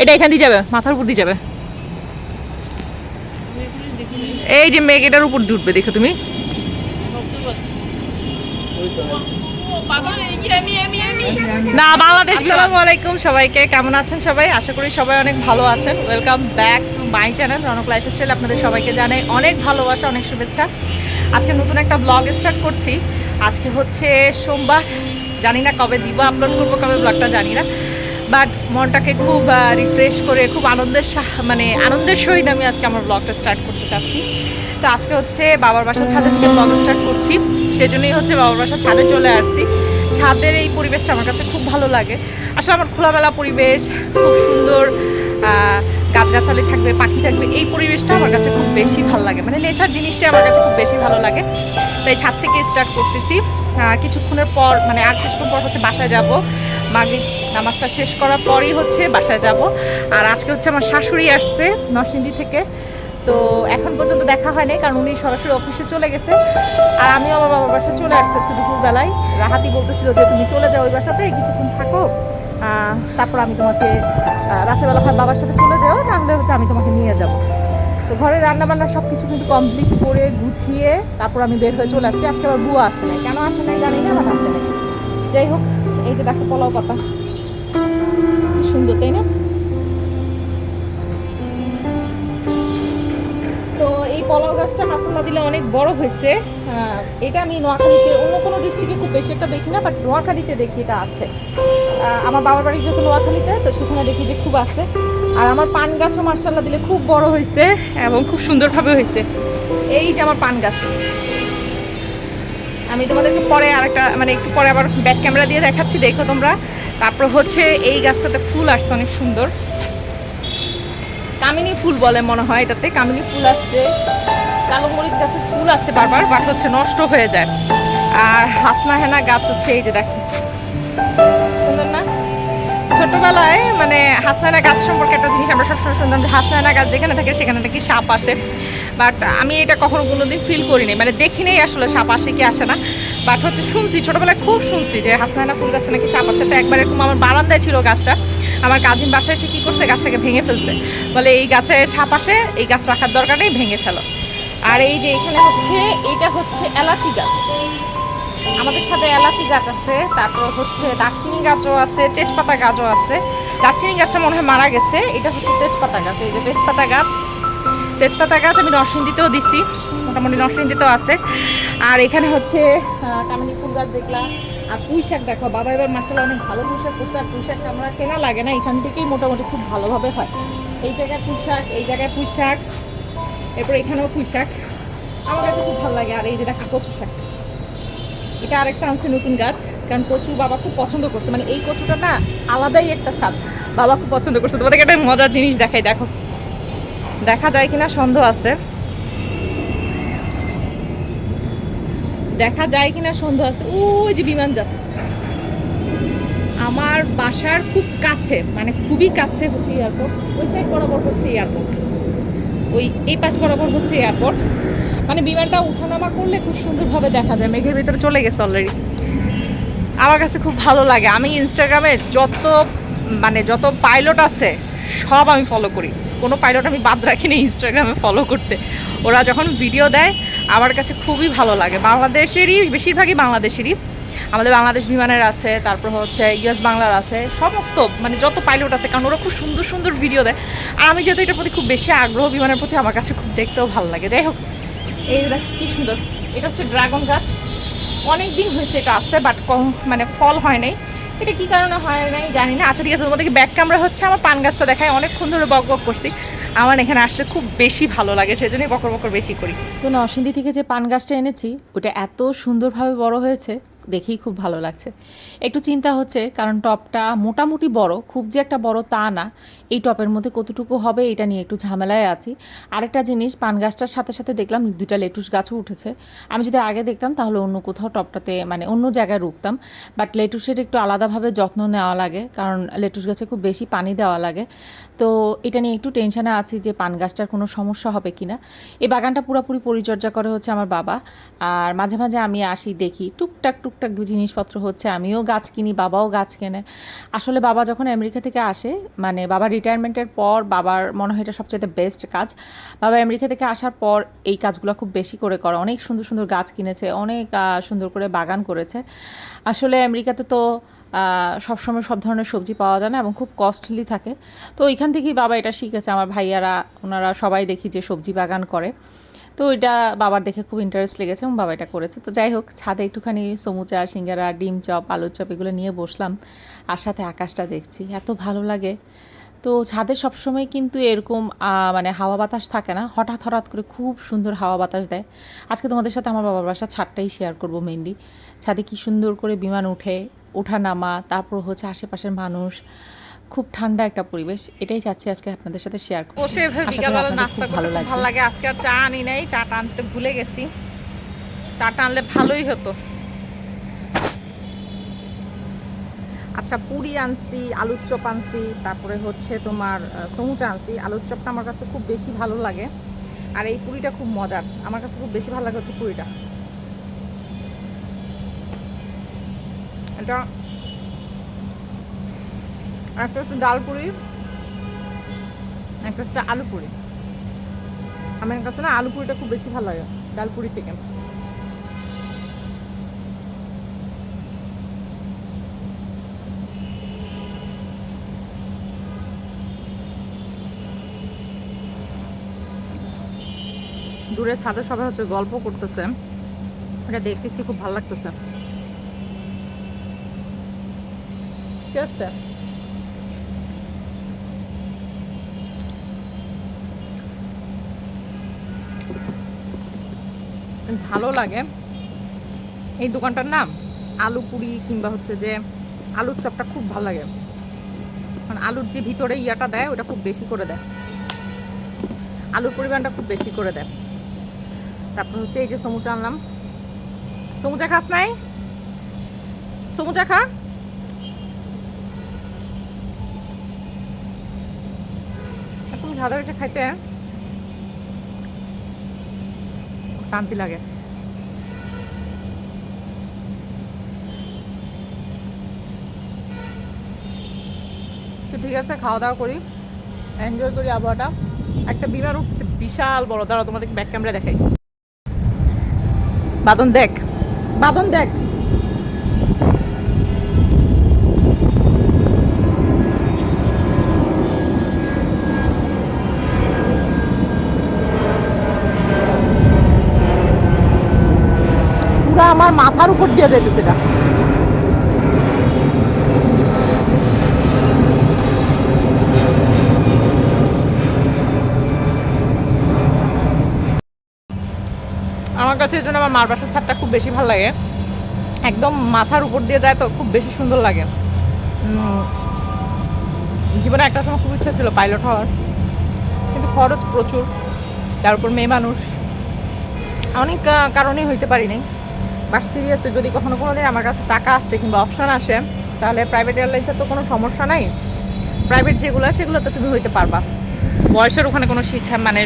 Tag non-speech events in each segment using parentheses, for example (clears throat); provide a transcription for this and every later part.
এটা এখান দিয়ে যাবে মাথার উপর দিয়ে যাবে। এই যে মেঘ এটার উপর দিয়ে উঠবে দেখো তুমি। না বাংলাদেশ আসসালামু। আলাইকুম সবাইকে কেমন আছেন সবাই? আশা করি সবাই অনেক ভালো আছেন। Welcome back to my channel Ronok life style আপনাদের সবাইকে জানাই অনেক ভালোবাসা অনেক শুভেচ্ছা। আজকে নতুন একটা ব্লগ স্টার্ট করছি। আজকে হচ্ছে সোমবার জানি না কবে দিব আপলোড করব কবে ব্লগটা জানি না। বাট মনটাকে খুব রিফ্রেশ করে, খুব আনন্দের মানে আনন্দের সহিত আমি আজকে আমার ব্লগটা স্টার্ট করতে চাচ্ছি। তো আজকে হচ্ছে বাবার বাসার ছাদে থেকে ব্লগ স্টার্ট করছি। সেজন্যই হচ্ছে বাবার বাসার ছাদে চলে আসছি। ছাদের এই পরিবেশটা আমার কাছে খুব ভালো লাগে। আসলে আমার খোলামেলা পরিবেশ, খুব সুন্দর গাছগাছালি থাকবে, পাখি থাকবে, এই পরিবেশটা আমার কাছে খুব বেশি ভালো লাগে। মানে নেচার জিনিসটা আমার কাছে খুব বেশি ভালো লাগে। তাই ছাদ থেকে স্টার্ট করতেছি। কিছুক্ষণের পর মানে আর কিছুক্ষণ পর হচ্ছে বাসায় যাব। মাগরিব নামাজটা শেষ করার পরেই হচ্ছে বাসায় যাব। আর আজকে হচ্ছে আমার শাশুড়ি আসছে নরসিংদী থেকে। তো এখন পর্যন্ত দেখা হয়নি কারণ উনি সরাসরি অফিসে চলে গেছে। আর আমিও আমার বাবার বাসায় চলে আসছি আজকে দুপুরবেলায়। রাহাতি বলতেছিল যে, তুমি চলে যাও ওই বাসাতে, কিছুক্ষণ থাকো। তারপর আমি তোমাকে রাতেরবেলা হয় বাবার সাথে চলে যাও নাহলে হচ্ছে আমি তোমাকে নিয়ে যাব। তো ঘরে রান্না বান্না সব কিছু কিন্তু কমপ্লিট করে গুছিয়ে তারপর আমি বের হয়ে চলে আসছি। আজকে আবার বুয়া আসে নাই। কেন আসে নাই জানি না, বাট আসে নাই। যাই হোক, এই যে দেখো পোলাও পাতা। সুন্দর, তাই না? তো এই পলাও গাছটা মাসাল্লাহ দিলে অনেক বড় হয়েছে। এটা আমি নোয়াখালীতে অন্য কোনো ডিস্ট্রিক্টে খুব বেশি একটা দেখি না বাট নোয়াখালীতে দেখি এটা আছে। আমার বাবার বাড়ি যেহেতু নোয়াখালীতে, তো সেখানে দেখি যে খুব আছে। আর আমার পান গাছও মার্শাল্লাহ দিলে খুব বড় হয়েছে এবং খুব সুন্দরভাবে হয়েছে। এই যে আমার পান গাছ। আমি তোমাদেরকে পরে আরেকটা মানে একটু পরে আবার ব্যাক ক্যামেরা দিয়ে দেখাচ্ছি, দেখো তোমরা। তারপর হচ্ছে এই গাছটাতে ফুল আসছে, অনেক সুন্দর। কামিনী ফুল বলে মনে হয় এটাতে, কামিনী ফুল আসছে। কালো মরিচ গাছে ফুল আসছে বারবার বাট হচ্ছে নষ্ট হয়ে যায়। আর হাসনা হেনা গাছ হচ্ছে এই যে দেখো ছোটবেলায় মানে হাসনায়না গাছ সম্পর্কে একটা জিনিস আমরা সবসময় শুনতাম যে হাসনায়না গাছ যেখানে থাকে সেখানে নাকি সাপ আসে। বাট আমি এটা কখনো কোনোদিন ফিল করিনি। মানে দেখিনেই আসলে সাপ আসে কি আসে না। বাট হচ্ছে শুনছি, ছোটবেলায় খুব শুনছি যে হাসনায়না ফুল গাছে নাকি সাপ আসে। তো একবার এরকম আমার বারান্দায় ছিল গাছটা। আমার কাজিন বাসায় এসে কী করছে, গাছটাকে ভেঙে ফেলছে। বলে এই গাছে সাপ আসে, এই গাছ রাখার দরকার নেই, ভেঙে ফেলো। আর এই যে এখানে হচ্ছে, এইটা হচ্ছে এলাচি গাছ। আমাদের ছাদে এলাচি গাছ আছে, তারপর হচ্ছে দারচিনি গাছও আছে, তেজপাতা গাছও আছে। দারচিনি গাছটা মনে হয় মারা গেছে, এটা হচ্ছে তেজপাতা গাছ, এই যে তেজপাতা গাছ। তেজপাতা গাছ আমি নরসিংদীতেও দিছি, মোটামুটি নরসিংদীতেও আছে। আর এখানে হচ্ছে কামিনী ফুল গাছ দেখলাম, আর পুঁই শাক দেখো, বাবা এবার মাসালে অনেক ভালো পুঁই শাক করছে, আর পুঁই শাকটা আমরা কেনা লাগে না, এখান থেকেই মোটামুটি খুব ভালোভাবে হয়। এই জায়গায় পুঁই শাক, এই জায়গায় পুঁই শাক, এরপর এখানেও পুঁই শাক। আমার কাছে খুব ভালো লাগে, আর এই যে দেখো কচু শাক। এটা আরেকটা আনছে নতুন গাছ, কারণ কচু বাবা খুব পছন্দ করছে। মানে এই কচুটা না আলাদাই একটা স্বাদ, বাবা খুব পছন্দ করছে। তোমাদেরকে একটা মজার জিনিস দেখাই, দেখো। দেখা যায় কিনা, সন্দেহ আছে। দেখা যায় কিনা, সন্দেহ আছে। ওই যে বিমান যাচ্ছে আমার বাসার খুব কাছে মানে খুবই কাছে হচ্ছে এয়ারপোর্ট ওই সাইড বরাবর হচ্ছে এয়ারপোর্ট ওই এই পাশ বরাবর হচ্ছে এয়ারপোর্ট মানে বিমানটা উঠানামা করলে খুব সুন্দরভাবে দেখা যায়। মেঘের ভিতরে চলে গেছে অলরেডি আমার কাছে খুব ভালো লাগে। আমি ইনস্টাগ্রামে যত মানে যত পাইলট আছে, সব আমি ফলো করি। কোনো পাইলট আমি বাদ রাখিনি ইনস্টাগ্রামে ফলো করতে। ওরা যখন ভিডিও দেয়, আমার কাছে খুবই ভালো লাগে। বাংলাদেশেরই, বেশিরভাগই বাংলাদেশেরই। আমাদের বাংলাদেশ বিমানের আছে, তারপর হচ্ছে ইউএস বাংলার আছে, সমস্ত মানে যত পাইলট আছে, কারণ ওরা খুব সুন্দর সুন্দর ভিডিও দেয়। আর আমি যেহেতু এটার প্রতি খুব বেশি আগ্রহ বিমানের প্রতি, আমার কাছে খুব দেখতেও ভালো লাগে। যাই হোক, এই কি সুন্দর। এটা হচ্ছে ড্রাগন গাছ। অনেক দিন হয়েছে এটা আছে বাট কম মানে ফল হয় নাই। এটা কি কারণে হয় নাই জানি না। আচ্ছা ঠিক আছে, তোমাদেরকে ব্যাক ক্যামেরা হচ্ছে, আমার পান গাছটা দেখায়। অনেকক্ষণ ধরে বক বক করছি। আমার এখানে আসলে খুব বেশি ভালো লাগে, সেজন্যই বকর বকর বেশি করি। তো নরসিংদী থেকে যে পান গাছটা এনেছি, ওটা এত সুন্দরভাবে বড় হয়েছে, দেখেই খুব ভালো লাগছে। একটু চিন্তা হচ্ছে, কারণ টপটা মোটামুটি বড়, খুব যে একটা বড় তা না। এই টপের মধ্যে কতটুকু হবে, এটা নিয়ে একটু ঝামেলায় আছি। আরেকটা জিনিস, পান গাছটার সাথে সাথে দেখলাম দুইটা লেটুস গাছও উঠেছে। আমি যদি আগে দেখতাম, তাহলে অন্য কোথাও টপটাতে মানে অন্য জায়গায় রুখতাম। বাট লেটুসের একটু আলাদাভাবে যত্ন নেওয়া লাগে, কারণ লেটুস গাছে খুব বেশি পানি দেওয়া লাগে। তো এটা নিয়ে একটু টেনশনে আছি যে পান গাছটার কোনো সমস্যা হবে কিনা। এই বাগানটা পুরোপুরি পরিচর্যা করে হচ্ছে আমার বাবা। আর মাঝে মাঝে আমি আসি, দেখি টুকটাক টুকটাক জিনিসপত্র হচ্ছে। আমিও গাছ কিনি, বাবাও গাছ কেনে। আসলে বাবা যখন আমেরিকা থেকে আসে মানে বাবা রিটায়ারমেন্টের পর বাবার মনে হয় এটা সবচেয়ে বেস্ট কাজ। বাবা আমেরিকা থেকে আসার পর এই কাজগুলো খুব বেশি করে করে। অনেক সুন্দর সুন্দর গাছ কিনেছে, অনেক সুন্দর করে বাগান করেছে। আসলে আমেরিকাতে তো সবসময় সব ধরনের সবজি পাওয়া যায় না এবং খুব কস্টলি থাকে। তো ওইখান থেকেই বাবা এটা শিখেছে। আমার ভাইয়ারা, ওনারা সবাই দেখি যে সবজি বাগান করে। তো এটা বাবার দেখে খুব ইন্টারেস্ট লেগেছে এবং বাবা এটা করেছে। তো যাই হোক, ছাদে একটুখানি সমুচা, সিঙ্গারা, ডিম চপ, আলুর চপ এগুলো নিয়ে বসলাম। আর সাথে আকাশটা দেখছি। এত ভালো লাগে। তো ছাদে সবসময় কিন্তু এরকম মানে হাওয়া বাতাস থাকে না। হঠাৎ হঠাৎ করে খুব সুন্দর হাওয়া বাতাস দেয়। আজকে তোমাদের সাথে আমার বাবার বাসার ছাদটাই শেয়ার করব মেনলি ছাদে কি সুন্দর করে বিমান উঠে ওঠা নামা তারপর হচ্ছে আশেপাশের মানুষ। খুব ঠান্ডা একটা পরিবেশ। এটাই চাচ্ছি আজকে আপনাদের সাথে শেয়ার করব বসে এভাবে বিকালবেলা নাস্তা করতে ভালো খুব ভালো লাগে। আজকে আর চা আনি নাই চাটা আনতে ভুলে গেছি। চাটা আনলে ভালোই হতো। আচ্ছা পুরি আনছি আলুর চপ আনছি তারপরে হচ্ছে তোমার সমুচা আনছি। আলুর চপটা আমার কাছে খুব বেশি ভালো লাগে। আর এই পুরিটা খুব মজার। আমার কাছে খুব বেশি ভালো লাগে হচ্ছে পুরিটা। এটা একটা হচ্ছে ডাল পুরি, একটা হচ্ছে আলু পুরি। আমার কাছে না আলু পুরিটা খুব বেশি ভালো লাগে, ডাল পুরি থেকে। দূরে ছাদে সবাই হচ্ছে গল্প করতেছে। এটা দেখতেছি, খুব ভালো লাগতেছে। কি হচ্ছে ঝালও লাগে। এই দোকানটার নাম আলু পুরি কিংবা হচ্ছে যে আলুর চপটা খুব ভালো লাগে। মানে আলুর যে ভিতরে ইয়াটা দেয়, ওটা খুব বেশি করে দেয়। আলুর পরিমাণটা খুব বেশি করে দেয়। তারপর হচ্ছে এই যে সমুচা আনলাম। সমুচা খাস নাই? সমুচা খা। ঝাড়া হয়েছে খাইতে। শান্তি লাগে। তো ঠিক আছে, খাওয়া দাওয়া করি। এনজয় করি আবহাওয়াটা। একটা বিমান উঠছে, বিশাল বড়। দাঁড়া তোমাদেরকে ব্যাক ক্যামেরা দেখাই। বাদন দেখ। বাদন দেখ পুরো আমার মাথার উপর দিয়ে যাইতেছে এটা। আমার কাছে এই জন্য আমার মার বাসার ছাদটা খুব বেশি ভালো লাগে। একদম মাথার উপর দিয়ে যায় তো খুব বেশি সুন্দর লাগে। জীবনে একটা সময় খুব ইচ্ছা ছিল পাইলট হওয়ার। কিন্তু খরচ প্রচুর, তার উপর মেয়ে মানুষ। অনেক কারণেই হইতে পারিনি বাট সিরিয়াসলি যদি কখনো কোনো দিন আমার কাছে টাকা আসে কিংবা অপশান আসে, তাহলে প্রাইভেট এয়ারলাইন্সের তো কোনো সমস্যা নাই। প্রাইভেট যেগুলো সেগুলোতে তুমি হইতে পারবা। বয়সের ওখানে কোনো শিক্ষা মানে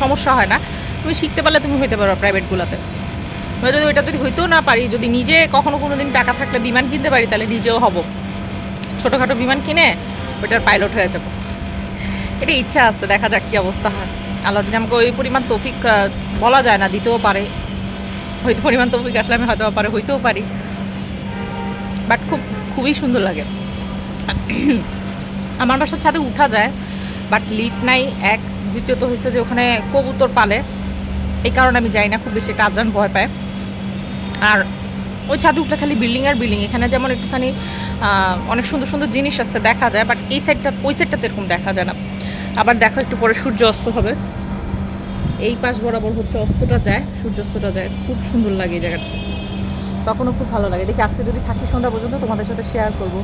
সমস্যা হয় না। তুমি শিখতে পারলে তুমি হইতে পারো প্রাইভেটগুলোতে যদি ওইটা যদি হইতেও না পারি, যদি নিজে কখনো কোনো দিন টাকা থাকলে বিমান কিনতে পারি, তাহলে নিজেও হব। ছোটোখাটো বিমান কিনে ওইটার পাইলট হয়ে যাব। এটা ইচ্ছা আছে, দেখা যাক কী অবস্থা হয়। আল্লাহ যদি আমাকে ওই পরিমাণ তৌফিক বলা যায় না, দিতেও পারে। হয়তো পরিমাণ তৌফিক আসলে আমি হয়তো পারে, হইতেও পারি। বাট খুব, খুবই সুন্দর লাগে। (clears throat) আমার বাসার ছাদে উঠা যায় বাট লিফট নাই, এক। দ্বিতীয়ত হয়েছে যে ওখানে কবুতর পালে। এই কারণে আমি যাই না, খুব বেশি একটা ভয় পায়। আর ওই ছাদে উঠলে খালি বিল্ডিং আর বিল্ডিং এখানে যেমন একটুখানি অনেক সুন্দর সুন্দর জিনিস আছে, দেখা যায় বাট এই সাইডটা ওই সাইডটাতে এরকম দেখা যায় না। আবার দেখো একটু পরে সূর্য অস্ত হবে। এই পাশ বরাবর হচ্ছে অস্তটা যায় সূর্যাস্তটা যায়। খুব সুন্দর লাগে এই জায়গাটা। তখনও খুব ভালো লাগে। দেখি আজকে যদি থাকি সন্ধ্যা পর্যন্ত তোমাদের সাথে শেয়ার করব।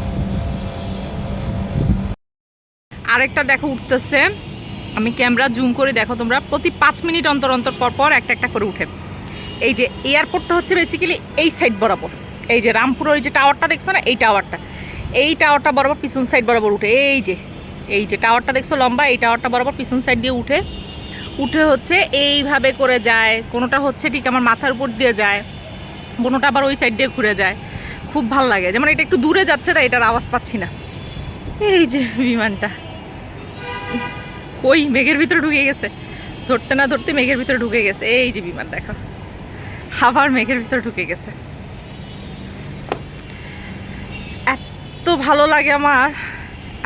আরেকটা দেখো উঠতেছে। আমি ক্যামেরা জুম করে দেখো তোমরা। প্রতি পাঁচ মিনিট অন্তর অন্তর পর পর একটা একটা করে উঠে। এই যে এয়ারপোর্টটা হচ্ছে বেসিক্যালি এই সাইড বরাবর। এই যে রামপুরের ওই যে টাওয়ারটা দেখছ না? এই টাওয়ারটা এই টাওয়ারটা বরাবর পিছন সাইড বরাবর উঠে। এই যে এই যে টাওয়ারটা দেখছ লম্বা এই টাওয়ারটা বরাবর পিছন সাইড দিয়ে উঠে। উঠে হচ্ছে এইভাবে করে যায়, কোনোটা হচ্ছে ঠিক আমার মাথার উপর দিয়ে যায়, কোনোটা আবার ওই সাইড দিয়ে ঘুরে যায়। খুব ভালো লাগে, যেমন এটা একটু দূরে যাচ্ছে, তাই এটার আওয়াজ পাচ্ছি না। এই যে বিমানটা। ওই মেঘের ভিতরে ঢুকে গেছে। ধরতে না ধরতে মেঘের ভিতরে ঢুকে গেছে। এই যে বিমান, দেখো। আবার মেঘের ভিতরে ঢুকে গেছে। এত ভালো লাগে আমার।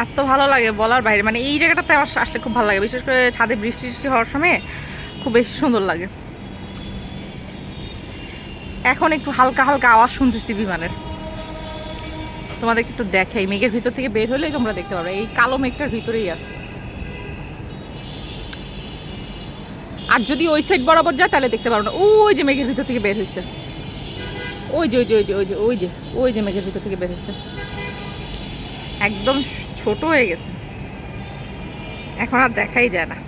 এত ভালো লাগে বলার বাইরে। মানে এই জায়গাটাতে আমার আসলে খুব ভালো লাগে। বিশেষ করে ছাদে বৃষ্টি বৃষ্টি হওয়ার সময় খুব বেশি সুন্দর লাগে। এখন একটু হালকা হালকা আওয়াজ শুনতেছি বিমানের। তোমাদেরকে একটু দেখাই। মেঘের ভিতর থেকে বের হলেই তোমরা দেখতে পারবে। এই কালো মেঘটার ভিতরেই আছে। আর যদি ওই সাইড বরাবর যায়, তাহলে দেখতে পারব না। ওই যে মেঘের ভিতর থেকে বের হয়েছে ওই যে ওই যে ওই যে ওই যে ওই যে ওই যে মেঘের ভিতর থেকে বের হয়েছে একদম ছোট হয়ে গেছে। এখন আর দেখাই যায় না।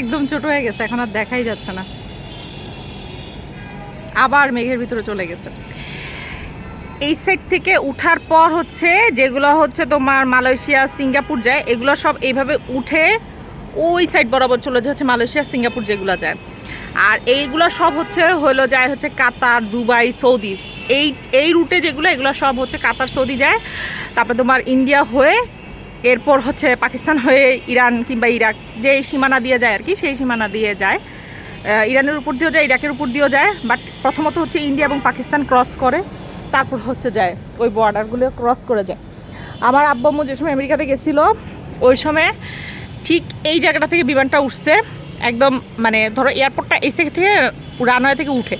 একদম ছোট হয়ে গেছে, এখন আর দেখাই যাচ্ছে না। আবার মেঘের ভিতরে চলে গেছে। এই সাইড থেকে উঠার পর হচ্ছে যেগুলো হচ্ছে তোমার মালয়েশিয়া, সিঙ্গাপুর যায়, এগুলো সব এইভাবে উঠে ওই সাইড বরাবর চলে যায়, হচ্ছে মালয়েশিয়া, সিঙ্গাপুর যেগুলো যায়। আর এইগুলো সব হচ্ছে, হলো যায় হচ্ছে কাতার, দুবাই, সৌদি। এই এই রুটে যেগুলো, এগুলো সব হচ্ছে কাতার, সৌদি যায়। তারপরে তোমার ইন্ডিয়া হয়ে, এরপর হচ্ছে পাকিস্তান হয়ে ইরান কিংবা ইরাক যে সীমানা দিয়ে যায় আর কি, সেই সীমানা দিয়ে যায়। ইরানের উপর দিয়েও যায়, ইরাকের উপর দিয়েও যায় বাট প্রথমত হচ্ছে ইন্ডিয়া এবং পাকিস্তান ক্রস করে, তারপর হচ্ছে যায় ওই বর্ডারগুলো ক্রস করে যায়। আমার আব্বা যে সময় আমেরিকাতে গেছিল, ওই সময় ঠিক এই জায়গাটা থেকে বিমানটা উঠছে। একদম মানে ধরো এয়ারপোর্টটা এসে থেকে রানওয়ে থেকে উঠে।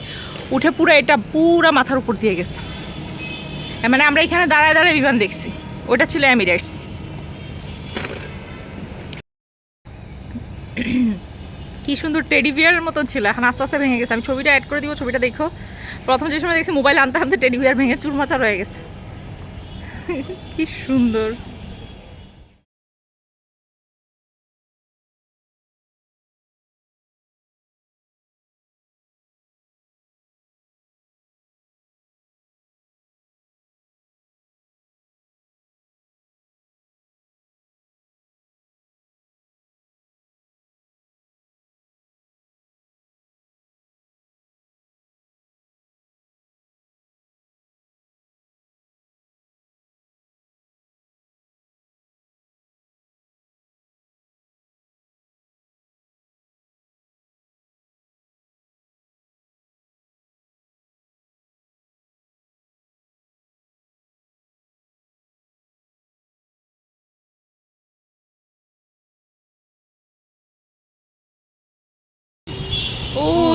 উঠে পুরো এটা পুরা মাথার উপর দিয়ে গেছে। মানে আমরা এখানে দাঁড়ায় দাঁড়ায় বিমান দেখছি। ওটা ছিল এমিরেটস কি সুন্দর টেডি বিয়ারের মতন ছিল। এখন আস্তে আস্তে ভেঙে গেছে। আমি ছবিটা অ্যাড করে দিব, ছবিটা দেখো। প্রথম যে সময় দেখছি মোবাইল আনতে আনতে টেডি বিয়ার ভেঙে চুরমাচার হয়ে গেছে। (laughs) কি সুন্দর।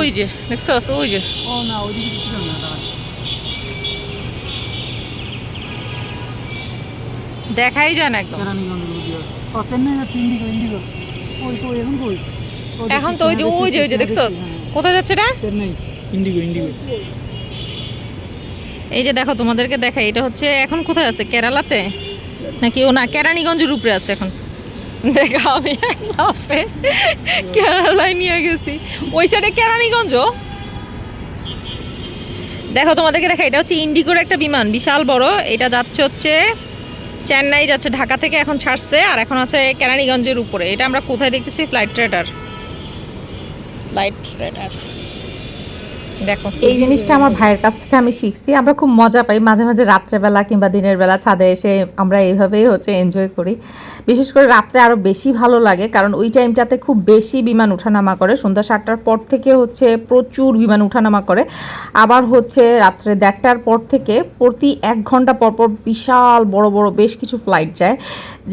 ওই যে দেখছস ওই যে ও না ওইদিকে ছিল না দেখাই যায় না একদম এখন তো ওই। যে ওই যে ওই যে দেখছি, দেখছস কোথায় যাচ্ছে না ইন্ডিগো ইন্ডিগো। এই যে দেখো তোমাদেরকে দেখাই এটা হচ্ছে এখন কোথায় আছে? কেরালাতে? নাকি ও না কেরানীগঞ্জের উপরে আছে এখন। দেখো, আমি এক লাফে কেরালায় নিয়ে গেছি। ওই সাইডে কেরানীগঞ্জ দেখো, তোমাদেরকে দেখা এটা হচ্ছে ইন্ডিগোর একটা বিমান, বিশাল বড়। এটা যাচ্ছে হচ্ছে, চেন্নাই যাচ্ছে, ঢাকা থেকে এখন ছাড়ছে, আর এখন আছে কেরানীগঞ্জের উপরে। এটা আমরা কোথায় দেখতেছি? ফ্লাইট ট্রেডার ফ্লাইট ট্রেডার দেখো। এই জিনিসটা আমার ভাইয়ের কাছ থেকে আমি শিখছি। আমরা খুব মজা পাই। মাঝে মাঝে রাত্রেবেলা কিংবা দিনের বেলা ছাদে এসে আমরা এইভাবেই হচ্ছে এনজয় করি। বিশেষ করে রাত্রে আরও বেশি ভালো লাগে, কারণ ওই টাইমটাতে খুব বেশি বিমান ওঠানামা করে। সন্ধ্যা সাতটার পর থেকে হচ্ছে প্রচুর বিমান ওঠানামা করে। আবার হচ্ছে রাত্রে দেড়টার পর থেকে প্রতি এক ঘণ্টা পর পর বিশাল বড় বড় বেশ কিছু ফ্লাইট যায়,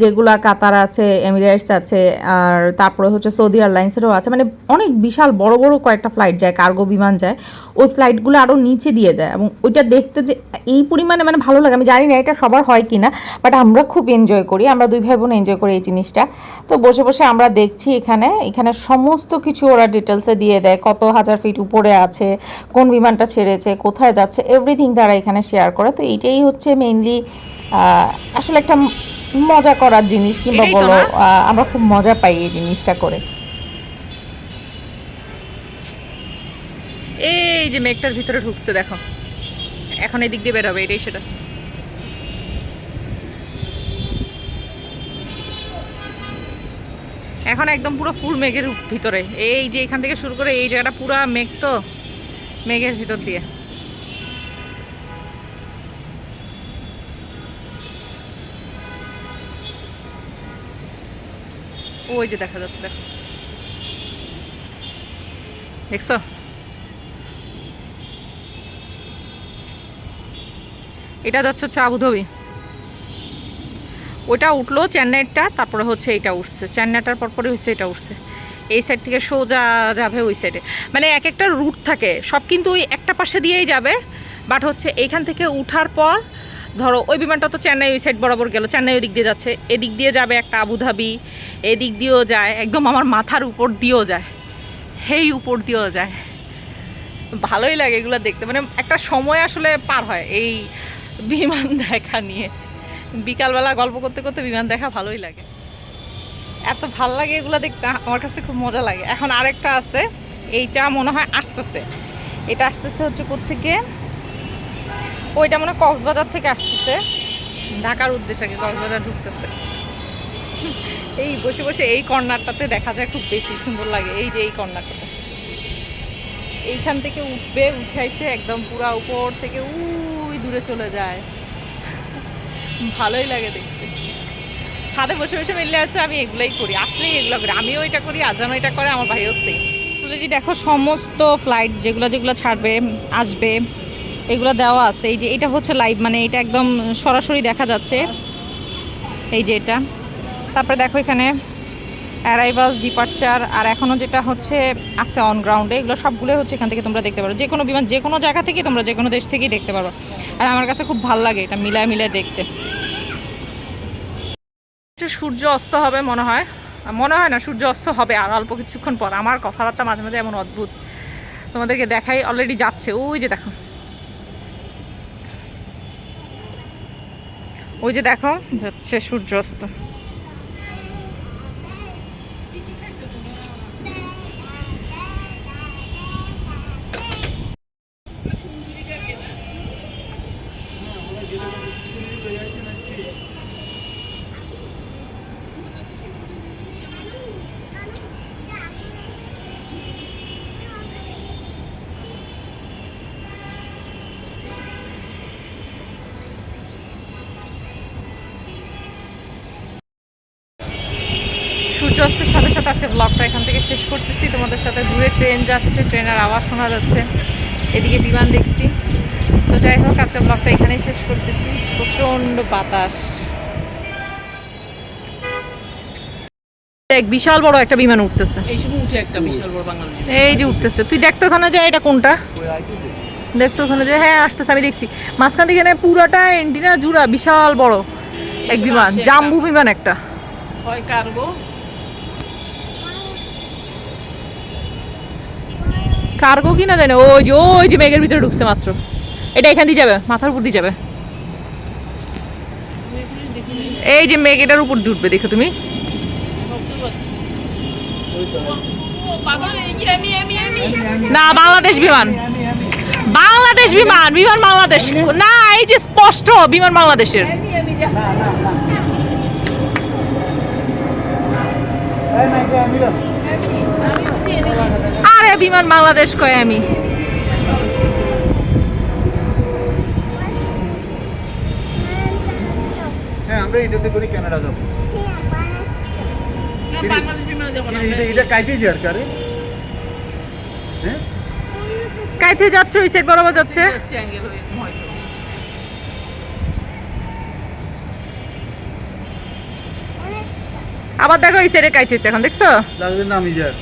যেগুলা কাতার আছে এমিরেটস আছে, আর তারপরে হচ্ছে সৌদি এয়ারলাইন্সেরও আছে। মানে অনেক বিশাল বড় বড় কয়েকটা ফ্লাইট যায় কার্গো বিমান যায়, ওই ফ্লাইটগুলো আরও নিচে দিয়ে যায় এবং ওইটা দেখতে যে এই পরিমাণে মানে ভালো লাগে। আমি জানি না এটা সবার হয় কি না বাট আমরা খুব এনজয় করি। আমরা দুই ভাই বোন এনজয় করি এই জিনিসটা। তো বসে বসে আমরা দেখছি এখানে এখানে সমস্ত কিছু ওরা ডিটেলসে দিয়ে দেয় কত হাজার ফিট উপরে আছে কোন বিমানটা ছেড়েছে কোথায় যাচ্ছে এভরিথিং তারা এখানে শেয়ার করে। তো এইটাই হচ্ছে মেইনলি আসলে একটা মজা করার জিনিস কিংবা বলো আমরা খুব মজা পাই এই জিনিসটা করে। এই যে মেঘটার ভিতরে ঢুকছে দেখো। এখন এদিক দিয়ে বেরোবে এটাই সেটা। এখন একদম পুরো ফুল মেঘের ভিতরে। এই যে এখান থেকে শুরু করে এই জায়গাটা পুরো মেঘ তো, মেঘের ভিতর দিয়ে। ওই যে দেখা যাচ্ছে, দেখো। দেখছ? এটা যাচ্ছে হচ্ছে আবুধাবি। ওটা উঠল চেন্নাইটা, তারপরে হচ্ছে এটা উঠছে। চেন্নাইটার পরপরই হচ্ছে এটা উঠছে। এই সাইড থেকে সোজা যাবে ওই সাইডে মানে এক একটা রুট থাকে। সব কিন্তু ওই একটা পাশে দিয়েই যাবে। বাট হচ্ছে এইখান থেকে উঠার পর, ধরো ওই বিমানটা তো চেন্নাই ওই সাইড বরাবর গেল। চেন্নাই ওই দিক দিয়ে যাচ্ছে। এদিক দিয়ে যাবে একটা আবুধাবি। এদিক দিয়েও যায়। একদম আমার মাথার উপর দিয়েও যায়। হেই উপর দিয়েও যায়। ভালোই লাগে এগুলো দেখতে। মানে একটা সময় আসলে পার হয় এই বিমান দেখা নিয়ে। বিকালবেলা গল্প করতে করতে বিমান দেখা ভালোই লাগে। এত ভালো লাগে এগুলো দেখতে, আমার কাছে খুব মজা লাগে। এখন আরেকটা আছে, এইটা মনে হয় আসতেছে। এটা আসতেছে হচ্ছে কোত্থেকে? ওইটা মনে হয় কক্সবাজার থেকে আসতেছে। ঢাকার উদ্দেশ্যে কক্সবাজার ঢুকতেছে। এই বসে বসে এই কর্নারটাতে দেখা যায় খুব বেশি সুন্দর লাগে, এই যে এই কর্নারটাতে। এইখান থেকে উঠবে, উঠে এসে একদম পুরা উপর থেকে, উই, দূরে চলে যায়। ভালোই লাগে দেখতে। ছাদে বসে বসে মিললে আছে আমি এগুলাই করি। আসলেই এগুলো করি। আমিও এটা করি, আজানও এটা করে, আমার ভাইও সেই যদি দেখো সমস্ত ফ্লাইট যেগুলো যেগুলো ছাড়বে, আসবে, এগুলো দেওয়া আছে। এই যে এটা হচ্ছে লাইভ মানে এটা একদম সরাসরি দেখা যাচ্ছে। এই যে এটা। তারপরে দেখো এখানে অ্যারাইভালস ডিপার্চার আর এখনও যেটা হচ্ছে আছে অন গ্রাউন্ডে এগুলো সবগুলোই হচ্ছে এখান থেকে তোমরা দেখতে পারো। যে কোনো বিমান, যে কোনো জায়গা থেকে তোমরা যে কোনো দেশ থেকেই দেখতে পারো। আর আমার কাছে খুব ভালো লাগে এটা মিলায় মিলায় দেখতে। সূর্য অস্ত হবে মনে হয়। মনে হয় না, সূর্য অস্ত হবে আর অল্প কিছুক্ষণ পর। আমার কথাবার্তা মাঝে মাঝে এমন অদ্ভুত। তোমাদেরকে দেখাই অলরেডি যাচ্ছে। ওই যে দেখো। ওই যে দেখো, যাচ্ছে সূর্য সূর্যাস্তের সাথে সাথে আজকে ব্লগটা এখান থেকে শেষ করতেছি। তোমাদের সাথে দূরে ট্রেন যাচ্ছে ট্রেনের আওয়াজ শোনা যাচ্ছে। এদিকে বিমান দেখছি। তো যাই হোক আজকে ব্লগটা এখানেই শেষ করতেছি। প্রচণ্ড বাতাস। এক বিশাল বড় একটা বিমান উঠতেছে। এই সময় উঠে একটা বিশাল বড় বাঙালি এই যে উঠতেছে। তুই দেখতো ওখানে যায় এটা কোনটা? দেখতো ওখানে যে হ্যাঁ আসতেছে আমি দেখছি। মাঝখান থেকে এখানে পুরাটা এন্টিনা জুড়া বিশাল বড় এক বিমান। জাম্বু বিমান একটা। হয় কার্গো। কার্গো কি না। জানে ওই যে ওই যে মেঘের ভিতরে ঢুকছে মাত্র। এটা এখান দিয়ে যাবে মাথার উপর দিয়ে যাবে। এই যে মেঘ এটার উপর দিয়ে উঠবে দেখো তুমি। শব্দ পাচ্ছি ও পাগল এই যে আমি আমি আমি না বাংলাদেশ বিমান। বাংলাদেশ বিমান বিমান বাংলাদেশ। না এই যে স্পষ্ট বিমান বাংলাদেশের। আমি আমি যা এই মাইকে আমি? আমি আমি বুঝি এনেছি আরে বিমান বাংলাদেশ কয় আমি হ্যাঁ আমরা এটাতে করে কানাডা যাব কাইতে হ্যাঁ? কাইতে যাচ্ছে ওই সাইড বরাবর যাচ্ছে? হচ্ছে অ্যাঙ্গেল হয়তো। আবার দেখো এই সাইডে কাইতেছে এখন দেখছ? লাগবে না আমি যার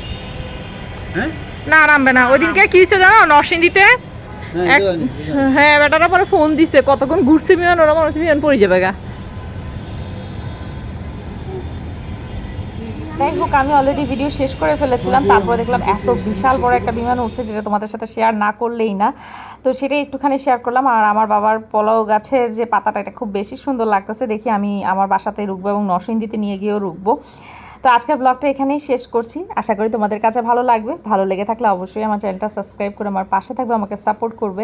হ্যাঁ? না নামবে না। ওইদিনকে কি হয়েছে জানো? নরসিংদীতে হ্যাঁ। হ্যাঁ বেটারা পরে ফোন দিছে কতক্ষণ ঘুরছে বিমান ওরা মনে হচ্ছে বিমান পড়ে যাবে গা। যাই হোক আমি অলরেডি ভিডিও শেষ করে ফেলেছিলাম তারপরে দেখলাম এত বিশাল বড় একটা বিমান উঠছে যেটা তোমাদের সাথে শেয়ার না করলেই না। তো সেটাই একটুখানি শেয়ার করলাম আর আমার বাবার পলাও গাছের যে পাতাটা এটা খুব বেশি সুন্দর লাগতেছে দেখি আমি আমার বাসাতে রুকবো এবং নরসিংদীতে নিয়ে গিয়েও রুকবো তো আজকের ব্লগটা এখানেই শেষ করছি। আশা করি তোমাদের কাছে ভালো লাগবে। ভালো লেগে থাকলে অবশ্যই আমার চ্যানেলটা সাবস্ক্রাইব করে আমার পাশে থাকবে, আমাকে সাপোর্ট করবে।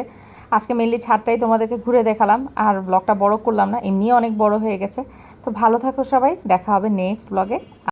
আজকে মেনলি ছাদটাই তোমাদেরকে ঘুরে দেখালাম। আর ব্লগটা বড় করলাম না এমনিও অনেক বড় হয়ে গেছে। তো ভালো থাকো সবাই। দেখা হবে নেক্সট ব্লগে